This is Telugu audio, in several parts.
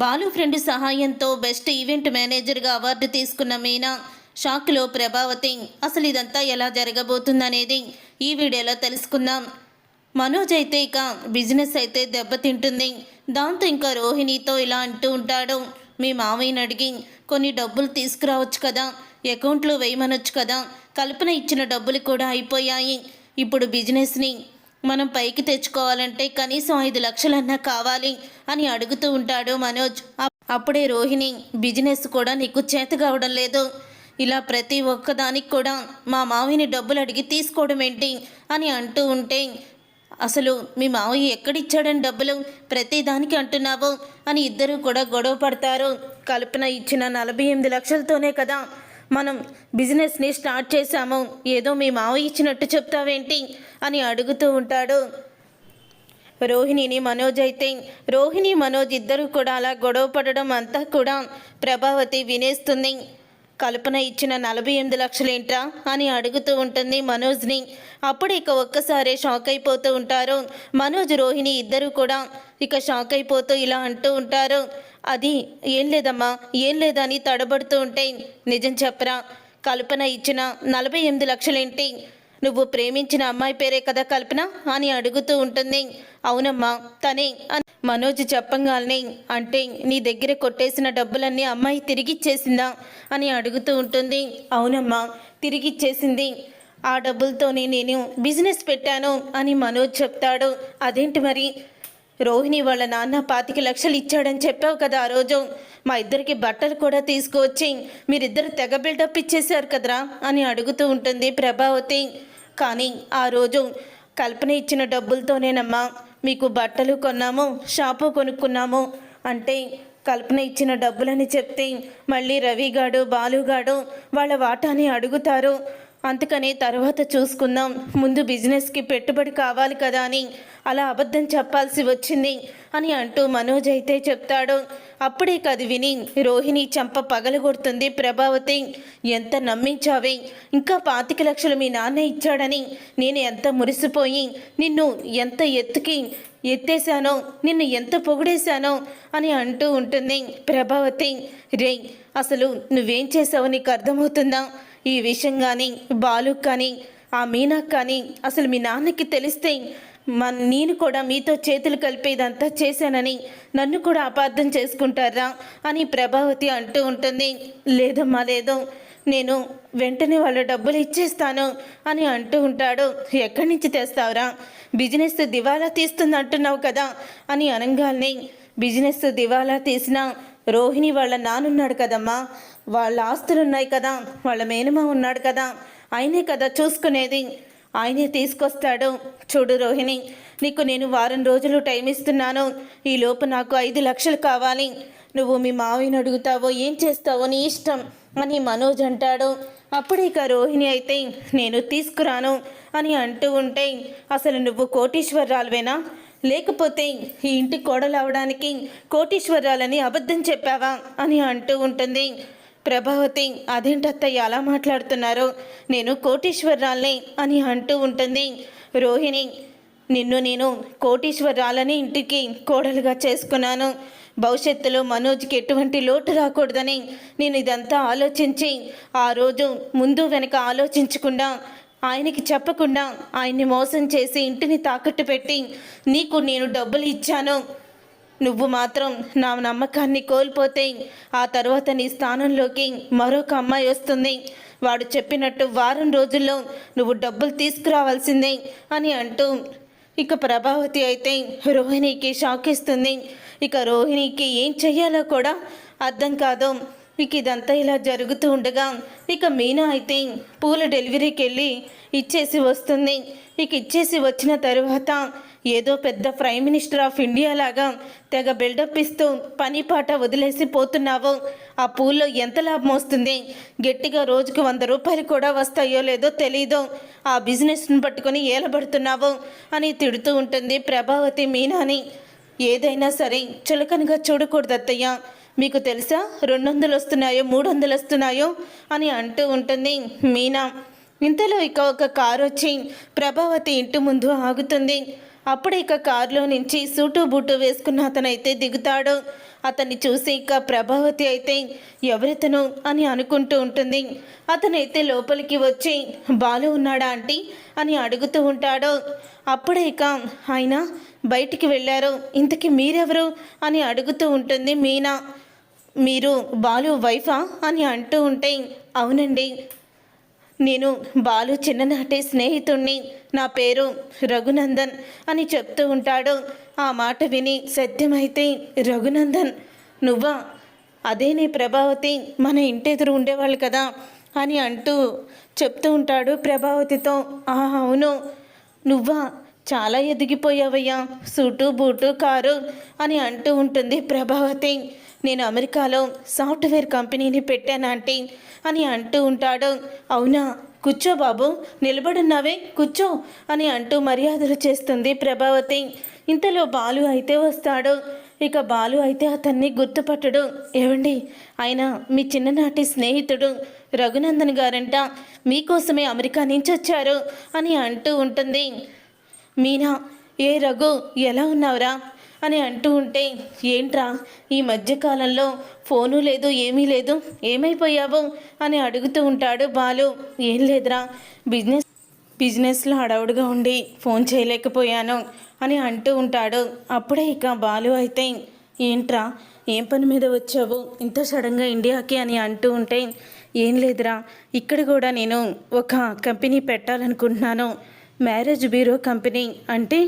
బాలు ఫ్రెండ్ సహాయంతో బెస్ట్ ఈవెంట్ మేనేజర్గా అవార్డు తీసుకున్న మీనా షాక్లో ప్రభావతి అసలు ఇదంతా ఎలా జరగబోతుందనేది ఈ వీడియోలో తెలుసుకుందాం. మనోజ్ అయితే ఇక బిజినెస్ అయితే దెబ్బతింటుంది. దాంతో ఇంకా రోహిణితో ఇలా అంటూ ఉంటాడు. మీ మామయ్యని అడిగి కొన్ని డబ్బులు తీసుకురావచ్చు కదా అకౌంట్లో వేయమనొచ్చు కదా కల్పన ఇచ్చిన డబ్బులు కూడా అయిపోయాయి. ఇప్పుడు బిజినెస్ని మనం పైకి తెచ్చుకోవాలంటే కనీసం ఐదు లక్షలన్నా కావాలి అని అడుగుతూ ఉంటాడు మనోజ్. అప్పుడే రోహిణి బిజినెస్ కూడా నీకు చేత కావడం లేదు. ఇలా ప్రతి ఒక్కదానికి కూడా మా మావయ్యని డబ్బులు అడిగి తీసుకోవడం ఏంటి? అని అంటూ ఉంటే అసలు మీ మావయ్య ఎక్కడిచ్చాడని డబ్బులు ప్రతి దానికి అంటున్నావు? అని ఇద్దరు కూడా గొడవ పడతారు. కల్పన ఇచ్చిన నలభై ఎనిమిది లక్షలతోనే కదా మనం బిజినెస్ని స్టార్ట్ చేశాము ఏదో మీ మావ ఇచ్చినట్టు చెప్తావేంటి? అని అడుగుతూ ఉంటాడు. రోహిణిని మనోజ్ అయితే రోహిణి మనోజ్ ఇద్దరు కూడా అలా గొడవ పడడం అంతా కూడా ప్రభావతి వినేస్తుంది. కల్పన ఇచ్చిన నలభై ఎనిమిది లక్షలేంట్రా? అని అడుగుతూ ఉంటుంది మనోజ్ని. అప్పుడు ఇక ఒక్కసారే షాక్ అయిపోతూ ఉంటారు. మనోజ్ రోహిణి ఇద్దరు కూడా ఇక షాక్ అయిపోతూ ఇలా అంటూ ఉంటారు. అది ఏం లేదమ్మా ఏం లేదని తడబడుతూ ఉంటే నిజం చెప్పరా? కల్పన ఇచ్చిన నలభై ఎనిమిది లక్షలేంటి? నువ్వు ప్రేమించిన అమ్మాయి పేరే కదా కల్పన? అని అడుగుతూ ఉంటుంది. అవునమ్మా తనే అని మనోజ్ చెప్పంగానే అంటే నీ దగ్గర కొట్టేసిన డబ్బులన్నీ అమ్మాయి తిరిగిచ్చేసిందా? అని అడుగుతూ ఉంటుంది. అవునమ్మా తిరిగిచ్చేసింది. ఆ డబ్బులతోనే నేను బిజినెస్ పెట్టాను అని మనోజ్ చెప్తాడు. అదేంటి మరి? రోహిణి వాళ్ళ నాన్న పాతిక లక్షలు ఇచ్చాడని చెప్పావు కదా ఆ రోజు. మా ఇద్దరికి బట్టలు కూడా తీసుకువచ్చి మీరిద్దరు తెగ బిల్డప్ ఇచ్చేశారు కదరా అని అడుగుతూ ఉంటుంది ప్రభావతి. కానీ ఆ రోజు కల్పన ఇచ్చిన డబ్బులతోనేనమ్మా మీకు బట్టలు కొన్నాము షాపు కొనుక్కున్నాము అంటే కల్పన ఇచ్చిన డబ్బులని చెప్తే మళ్ళీ రవిగాడు బాలుగాడు వాళ్ళ వాటాని అడుగుతారు. అందుకని తర్వాత చూసుకుందాం. ముందు బిజినెస్కి పెట్టుబడి కావాలి కదా అని అలా అబద్ధం చెప్పాల్సి వచ్చింది అని అంటూ మనోజ్ అయితే చెప్తాడు. అప్పుడే కది విని రోహిణి చంప పగలగొడుతుంది. ప్రభావతి ఎంత నమ్మించావే? ఇంకా పాతిక లక్షలు మీ నాన్న ఇచ్చాడని నేను ఎంత మురిసిపోయి నిన్ను ఎంత ఎత్తుకి ఎత్తేసానో నిన్ను ఎంత పొగిడేశానో అని అంటూ ఉంటుంది. ప్రభావతి రే అసలు నువ్వేం చేసావో నీకు అర్థమవుతుందా? ఈ విషయం కానీ బాలు కానీ ఆ మీనాక్ కానీ అసలు మీ నాన్నకి తెలిస్తే మన నేను కూడా మీతో చేతులు కలిపేదంతా చేశానని నన్ను కూడా అపార్థం చేసుకుంటారా అని ప్రభావతి అంటూ ఉంటుంది. లేదమ్మా లేదు. నేను వెంటనే వాళ్ళ డబ్బులు ఇచ్చేస్తాను అని అంటూ ఉంటాడు. ఎక్కడి నుంచి తెస్తావురా? బిజినెస్ దివాలా తీస్తుంది అంటున్నావు కదా అని అనగానే బిజినెస్ దివాలా తీసిన రోహిణి వాళ్ళ నానున్నాడు కదమ్మా. వాళ్ళ ఆస్తులు ఉన్నాయి కదా. వాళ్ళ మేనమా ఉన్నాడు కదా. ఆయనే కదా చూసుకునేది. ఆయనే తీసుకొస్తాడు. చూడు రోహిణి నీకు నేను వారం రోజులు టైం ఇస్తున్నాను. ఈ లోపు నాకు ఐదు లక్షలు కావాలి. నువ్వు మీ మావిని అడుగుతావో ఏం చేస్తావో నీ ఇష్టం అని మనోజ్ అంటాడు. అప్పుడు ఇక రోహిణి అయితే నేను తీసుకురాను అని అంటూ ఉంటే అసలు నువ్వు కోటీశ్వరరాలువేనా? లేకపోతే ఈ ఇంటి కోడలు అవడానికి కోటీశ్వరాలని అబద్ధం చెప్పావా అని అంటూ ఉంటుంది. ప్రభావతి అదేంటత్తయ్య అలా మాట్లాడుతున్నారు? నేను కోటీశ్వరరాల్ని అని అంటూ ఉంటుంది. రోహిణి నిన్ను నేను కోటీశ్వరరాలని ఇంటికి కోడలుగా చేసుకున్నాను. భవిష్యత్తులో మనోజ్కి ఎటువంటి లోటు రాకూడదని నేను ఇదంతా ఆలోచించి ఆ రోజు ముందు వెనక ఆలోచించకుండా ఆయనకి చెప్పకుండా ఆయన్ని మోసం చేసి ఇంటిని తాకట్టు పెట్టి నీకు నేను డబ్బులు ఇచ్చాను. నువ్వు మాత్రం నా నమ్మకాన్ని కోల్పోతే ఆ తర్వాత నీ స్థానంలోకి మరొక అమ్మాయి వస్తుంది. వాడు చెప్పినట్టు వారం రోజుల్లో నువ్వు డబ్బులు తీసుకురావాల్సిందే అని అంటూ ఇక ప్రభావతి అయితే రోహిణికి షాక్ ఇస్తుంది ఇక రోహిణికి ఏం చెయ్యాలో కూడా అర్థం కాదు. ఇక ఇదంతా ఇలా జరుగుతూ ఉండగా ఇక మీనా అయితే పూల డెలివరీకి వెళ్ళి ఇచ్చేసి వస్తుంది. ఇక ఇచ్చేసి వచ్చిన తరువాత ఏదో పెద్ద ప్రైమ్ మినిస్టర్ ఆఫ్ ఇండియా లాగా తెగ బిల్డప్ ఇస్తూ పని పాట వదిలేసి పోతున్నావు. ఆ పూల్లో ఎంత లాభం వస్తుంది? గట్టిగా రోజుకు వంద రూపాయలు కూడా వస్తాయో లేదో తెలియదు ఆ బిజినెస్ని పట్టుకొని ఏలబడుతున్నావు అని తిడుతూ ఉంటుంది ప్రభావతి మీనాని. ఏదైనా సరే చులకనగా చూడకూడదు అత్తయ్య. మీకు తెలుసా? రెండు వందలు వస్తున్నాయో మూడు వందలు వస్తున్నాయో అని అంటూ ఉంటుంది మీనా. ఇంతలో ఇక ఒక కారు వచ్చి ప్రభావతి ఇంటి ముందు ఆగుతుంది. అప్పుడు ఇక కారులో నుంచి సూటు బూటు వేసుకున్న అతనైతే దిగుతాడు. అతన్ని చూసి ఇక ప్రభావతి అయితే ఎవరితను అని అనుకుంటూ ఉంటుంది. అతనైతే లోపలికి వచ్చి బాలు ఉన్నాడా ఆంటీ? అని అడుగుతూ ఉంటాడు. అప్పుడే ఇక ఆయన బయటికి వెళ్ళారు. ఇంతకీ మీరెవరు? అని అడుగుతూ ఉంటుంది మీనా. మీరు బాలు వైఫా? అని అంటూ ఉంటే అవునండి. నేను బాలు చిన్ననాటి స్నేహితుణ్ణి. నా పేరు రఘునందన్ అని చెప్తూ ఉంటాడు. ఆ మాట విని సత్యమైతే రఘునందన్ నువ్వా? అదే నీ ప్రభావతి. మన ఇంటెదురు ఉండేవాళ్ళు కదా అని అంటూ చెప్తూ ఉంటాడు ప్రభావతితో. "ఆ, అవును. నువ్వా? చాలా ఎదిగిపోయావయ్యా. సూటు బూటు కారు అని అంటూ ఉంటుంది ప్రభావతి. నేను అమెరికాలో సాఫ్ట్వేర్ కంపెనీని పెట్టానంటే అని అంటూ ఉంటాడు. అవునా? కూర్చో బాబు. నిలబడున్నావే కూర్చో అని అంటూ మర్యాదలు చేస్తుంది ప్రభావతి. ఇంతలో బాలు అయితే వస్తాడు. ఇక బాలు అయితే అతన్ని గుర్తుపట్టడు. ఏవండి? ఆయన మీ చిన్ననాటి స్నేహితుడు రఘునందన్ గారంట. మీకోసమే అమెరికా నుంచి వచ్చారు అని అంటూ ఉంటుంది. మీనా ఏ రఘు ఎలా ఉన్నావురా? అని అంటూ ఉంటే ఏంట్రా? ఈ మధ్యకాలంలో ఫోను లేదు ఏమీ లేదు ఏమైపోయావు? అని అడుగుతూ ఉంటాడు బాలు. ఏం లేదురా బిజినెస్ బిజినెస్లో హడావుడిగా ఉండి ఫోన్ చేయలేకపోయాను అని అంటూ ఉంటాడు. అప్పుడే ఇక బాలు అయితే ఏంట్రా ఏం పని మీద వచ్చావు? ఇంత సడన్గా ఇండియాకి అని అంటూ ఉంటే ఏం లేదురా ఇక్కడ కూడా నేను ఒక కంపెనీ పెట్టాలనుకుంటున్నాను. మ్యారేజ్ బ్యూరో కంపెనీ అంటే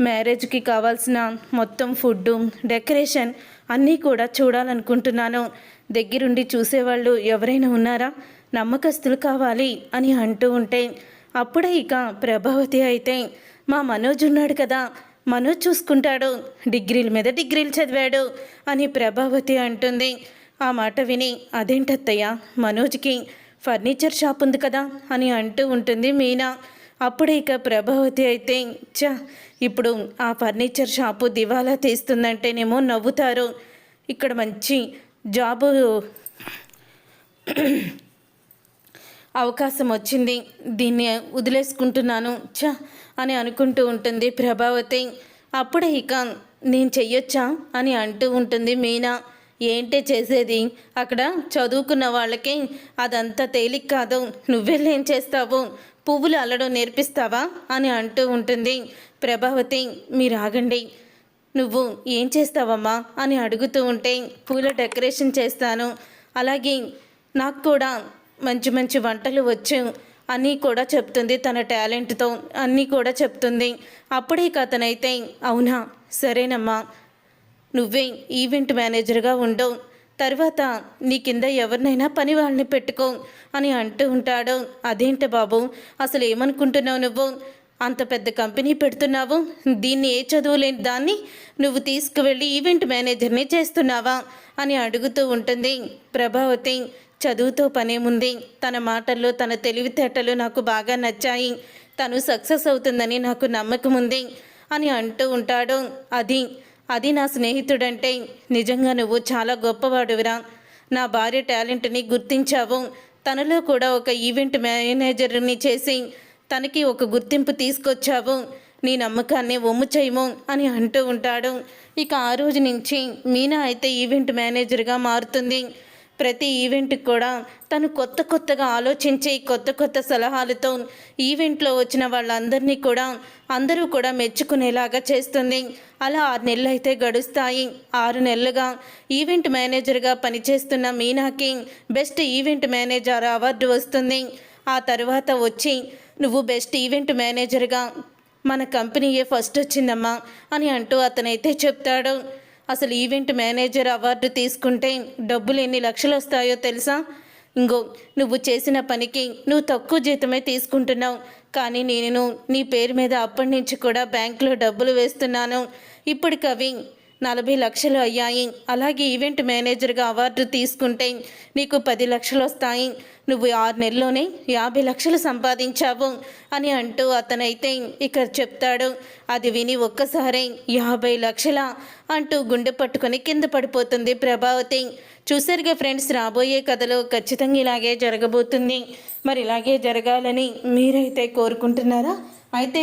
మ్యారేజ్కి కావాల్సిన మొత్తం ఫుడ్ డెకరేషన్ అన్నీ కూడా చూడాలనుకుంటున్నాను. దగ్గరుండి చూసేవాళ్ళు ఎవరైనా ఉన్నారా? నమ్మకస్తులు కావాలి అని అంటూ ఉంటే అప్పుడే ఇక ప్రభావతి అయితే మా మనోజ్ ఉన్నాడు కదా మనోజ్ చూసుకుంటాడు డిగ్రీల మీద డిగ్రీలు చదివాడు అని ప్రభావతి అంటుంది. ఆ మాట విని అదేంటత్తయ్య మనోజ్కి ఫర్నిచర్ షాప్ ఉంది కదా అని అంటూ ఉంటుంది మీనా. అప్పుడు ఇక ప్రభావతి అయితే చ ఇప్పుడు ఆ ఫర్నిచర్ షాపు దివాలా తీస్తుందంటేనేమో నవ్వుతారు. ఇక్కడ మంచి జాబు అవకాశం వచ్చింది. దీన్ని వదిలేసుకుంటున్నాను చ అని అనుకుంటూ ఉంటుంది ప్రభావతి. అప్పుడే ఇక నేను చెయ్యొచ్చా? అని అంటూ ఉంటుంది మీనా. ఏంటి చేసేది? అక్కడ చదువుకున్న వాళ్ళకి అదంతా తేలిక కాదు. నువ్వెళ్ళేం చేస్తావు? పువ్వులు అల్లడం నేర్పిస్తావా అని అంటూ ఉంటుంది. ప్రభావతి మీరు ఆగండి. నువ్వు ఏం చేస్తావమ్మా అని అడుగుతూ ఉంటే పూల డెకరేషన్ చేస్తాను. అలాగే నాకు కూడా మంచి మంచి వంటలు వచ్చు అన్నీ కూడా చెప్తుంది తన టాలెంట్తో అన్నీ కూడా చెప్తుంది. అప్పుడే అతనైతే అవునా? సరేనమ్మా. నువ్వే ఈవెంట్ మేనేజర్గా ఉండవు తర్వాత నీ కింద ఎవరినైనా పని వాళ్ళని పెట్టుకో అని అంటూ ఉంటాడు. అదేంటి బాబు? అసలు ఏమనుకుంటున్నావు నువ్వు? అంత పెద్ద కంపెనీ పెడుతున్నావు. దీన్ని ఏ చదువు లేని దాన్ని నువ్వు తీసుకువెళ్ళి ఈవెంట్ మేనేజర్ని చేస్తున్నావా అని అడుగుతూ ఉంటుంది ప్రభావతి. చదువుతో పనేముంది తన మాటల్లో తన తెలివితేటలు నాకు బాగా నచ్చాయి. తను సక్సెస్ అవుతుందని నాకు నమ్మకం ఉంది అని అంటూ ఉంటాడు. అది అది నా స్నేహితుడంటే నిజంగా నువ్వు చాలా గొప్పవాడువిరా. నా భార్య టాలెంట్ని గుర్తించావు. తనలో కూడా ఒక ఈవెంట్ మేనేజర్ని చేసి తనకి ఒక గుర్తింపు తీసుకొచ్చావు. నీ నమ్మకాన్ని ఒమ్ము చేయము అని అంటూ ఉంటాడు. ఇక ఆ రోజు నుంచి మీనా అయితే ఈవెంట్ మేనేజర్గా మారుతుంది. ప్రతి ఈవెంట్కి కూడా తను కొత్త కొత్తగా ఆలోచించి కొత్త కొత్త సలహాలతో ఈవెంట్లో వచ్చిన వాళ్ళందరినీ కూడా అందరూ కూడా మెచ్చుకునేలాగా చేస్తుంది. అలా ఆరు నెలలు అయితే గడుస్తాయి. ఆరు నెలలుగా ఈవెంట్ మేనేజర్గా పనిచేస్తున్న మీనాకి బెస్ట్ ఈవెంట్ మేనేజర్ అవార్డు వస్తుంది. ఆ తర్వాత వచ్చి నువ్వు బెస్ట్ ఈవెంట్ మేనేజర్గా మన కంపెనీయే ఫస్ట్ వచ్చిందమ్మా అని అంటూ అతనైతే చెప్తాడు. అసలు ఈవెంట్ మేనేజర్ అవార్డు తీసుకుంటే డబ్బులు ఎన్ని లక్షలు వస్తాయో తెలుసా? ఇంగో నువ్వు చేసిన పనికి నువ్వు తక్కువ జీతమే తీసుకుంటున్నావు. కానీ నేను నీ పేరు మీద అప్పటి నుంచి కూడా బ్యాంకులో డబ్బులు వేస్తున్నాను. ఇప్పటికవి నలభై లక్షలు అయ్యాయి. అలాగే ఈవెంట్ మేనేజర్గా అవార్డు తీసుకుంటే నీకు పది లక్షలు వస్తాయి. నువ్వు ఆరు నెలల్లోనే యాభై లక్షలు సంపాదించావు అని అంటూ అతనైతే ఇక్కడ చెప్తాడు. అది విని ఒక్కసారే యాభై లక్షల అంటూ గుండె పట్టుకొని కింద పడిపోతుంది ప్రభావతి. చూసారుగా ఫ్రెండ్స్ రాబోయే కథలో ఖచ్చితంగా ఇలాగే జరగబోతుంది. మరి ఇలాగే జరగాలని మీరైతే కోరుకుంటున్నారా? అయితే